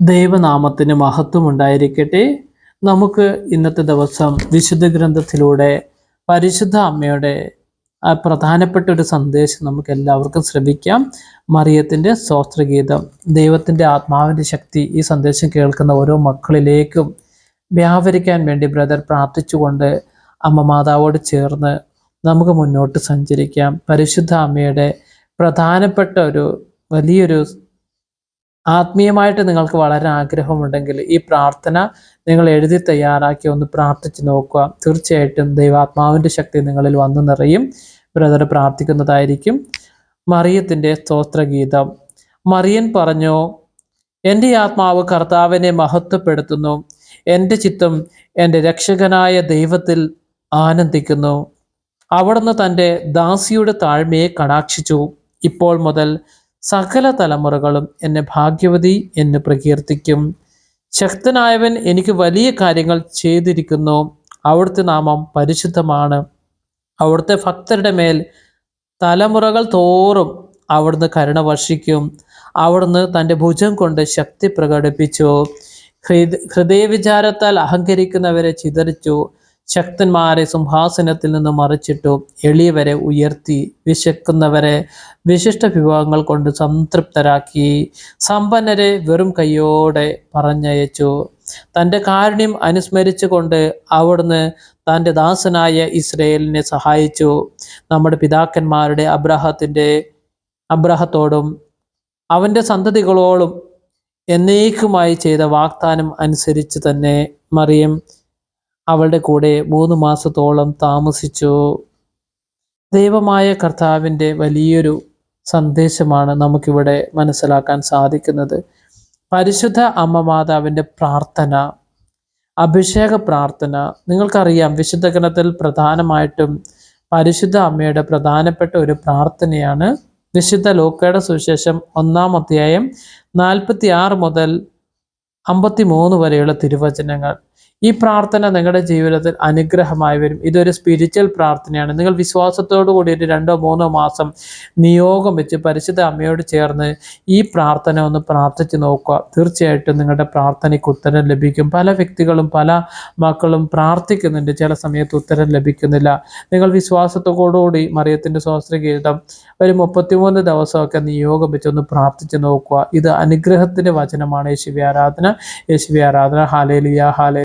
ദൈവനാമത്തിന് മഹത്വം ഉണ്ടായിരിക്കട്ടെ നമുക്ക് ഇന്നത്തെ ദിവസം വിശുദ്ധ ഗ്രന്ഥത്തിലൂടെ പരിശുദ്ധ അമ്മയുടെ പ്രധാനപ്പെട്ട ഒരു സന്ദേശം നമുക്ക് എല്ലാവർക്കും ശ്രമിക്കാം മറിയത്തിന്റെ സ്വാസ്ത്രഗീതം ദൈവത്തിന്റെ ആത്മാവിന്റെ ശക്തി ഈ സന്ദേശം കേൾക്കുന്ന ഓരോ മക്കളിലേക്കും വ്യാപരിക്കാൻ വേണ്ടി ബ്രദർ പ്രാർത്ഥിച്ചുകൊണ്ട് അമ്മ മാതാവോട് ചേർന്ന് നമുക്ക് മുന്നോട്ട് സഞ്ചരിക്കാം. പരിശുദ്ധ അമ്മയുടെ പ്രധാനപ്പെട്ട ഒരു വലിയൊരു ആത്മീയമായിട്ട് നിങ്ങൾക്ക് വളരെ ആഗ്രഹമുണ്ടെങ്കിൽ ഈ പ്രാർത്ഥന നിങ്ങൾ എഴുതി തയ്യാറാക്കി ഒന്ന് പ്രാർത്ഥിച്ച് നോക്കുക. തീർച്ചയായിട്ടും ദൈവാത്മാവിന്റെ ശക്തി നിങ്ങളിൽ വന്നു നിറയും. ബ്രദർ പ്രാർത്ഥിക്കുന്നതായിരിക്കും. മറിയത്തിന്റെ സ്തോത്രഗീതം. മറിയൻ പറഞ്ഞു എന്റെ ആത്മാവ് കർത്താവിനെ മഹത്വപ്പെടുത്തുന്നു. എന്റെ ചിത്തം എന്റെ രക്ഷകനായ ദൈവത്തിൽ ആനന്ദിക്കുന്നു. അവിടുന്ന് തന്റെ ദാസിയുടെ താഴ്മയെ കടാക്ഷിച്ചു. ഇപ്പോൾ മുതൽ സകല തലമുറകളും എന്നെ ഭാഗ്യവതി എന്ന് പ്രകീർത്തിക്കും. ശക്തനായവൻ എനിക്ക് വലിയ കാര്യങ്ങൾ ചെയ്തിരിക്കുന്നു. അവിടുത്തെ നാമം പരിശുദ്ധമാണ്. അവിടുത്തെ ഭക്തരുടെ മേൽ തലമുറകൾ തോറും അവിടുന്ന് കരുണ വർഷിക്കും. അവിടുന്ന് തന്റെ ഭുജം കൊണ്ട് ശക്തി പ്രകടിപ്പിച്ചു. ഹൃദ ഹൃദയവിചാരത്താൽ അഹങ്കരിക്കുന്നവരെ ചിതറിച്ചു. ശക്തന്മാരെ സിംഹാസനത്തിൽ നിന്ന് മറിച്ചിട്ടു എളിയവരെ ഉയർത്തി വിശക്കുന്നവരെ വിശിഷ്ട വിഭവങ്ങൾ കൊണ്ട് സംതൃപ്തരാക്കി സമ്പന്നരെ വെറും കൈയോടെ പറഞ്ഞയച്ചു. തന്റെ കാരുണ്യം അനുസ്മരിച്ചുകൊണ്ട് അവിടുന്ന് തന്റെ ദാസനായ ഇസ്രയേലിനെ സഹായിച്ചു. നമ്മുടെ പിതാക്കന്മാരുടെ അബ്രഹത്തിന്റെ അബ്രഹത്തോടും അവന്റെ സന്തതികളോടും എന്നേക്കുമായി ചെയ്ത വാഗ്ദാനം അനുസരിച്ച് തന്നെ മറിയം അവളുടെ കൂടെ മൂന്ന് മാസത്തോളം താമസിച്ചു. ദൈവമായ കർത്താവിന്റെ വലിയൊരു സന്ദേശമാണ് നമുക്കിവിടെ മനസ്സിലാക്കാൻ സാധിക്കുന്നത്. പരിശുദ്ധ അമ്മ മാതാവിന്റെ പ്രാർത്ഥന അഭിഷേക പ്രാർത്ഥന. നിങ്ങൾക്കറിയാം വിശുദ്ധ ഗണത്തിൽ പ്രധാനമായിട്ടും പരിശുദ്ധ അമ്മയുടെ പ്രധാനപ്പെട്ട ഒരു പ്രാർത്ഥനയാണ് വിശുദ്ധ ലോക്കയുടെ സുവിശേഷം ഒന്നാം അധ്യായം നാൽപ്പത്തി ആറ് മുതൽ അമ്പത്തി മൂന്ന് വരെയുള്ള തിരുവചനങ്ങൾ. ഈ പ്രാർത്ഥന നിങ്ങളുടെ ജീവിതത്തിൽ അനുഗ്രഹമായി വരും. ഇതൊരു സ്പിരിച്വൽ പ്രാർത്ഥനയാണ്. നിങ്ങൾ വിശ്വാസത്തോടു കൂടിയിട്ട് രണ്ടോ മൂന്നോ മാസം നിയോഗം വെച്ച് പരിശുദ്ധ അമ്മയോട് ചേർന്ന് ഈ പ്രാർത്ഥന ഒന്ന് പ്രാർത്ഥിച്ച് നോക്കുക. തീർച്ചയായിട്ടും നിങ്ങളുടെ പ്രാർത്ഥനയ്ക്ക് ഉത്തരം ലഭിക്കും. പല വ്യക്തികളും പല മക്കളും പ്രാർത്ഥിക്കുന്നുണ്ട്. ചില സമയത്ത് ഉത്തരം ലഭിക്കുന്നില്ല. നിങ്ങൾ വിശ്വാസത്തോടുകൂടി മറിയത്തിന്റെ സ്വാസ്ത്രഗീതം ഒരു മുപ്പത്തിമൂന്ന് ദിവസമൊക്കെ നിയോഗം വെച്ച് ഒന്ന് പ്രാർത്ഥിച്ച് നോക്കുക. ഇത് അനുഗ്രഹത്തിന്റെ വചനമാണ്. യേശുവി ആരാധന. യേശുവി ആരാധന. ഹാലേലിയ ഹാലേ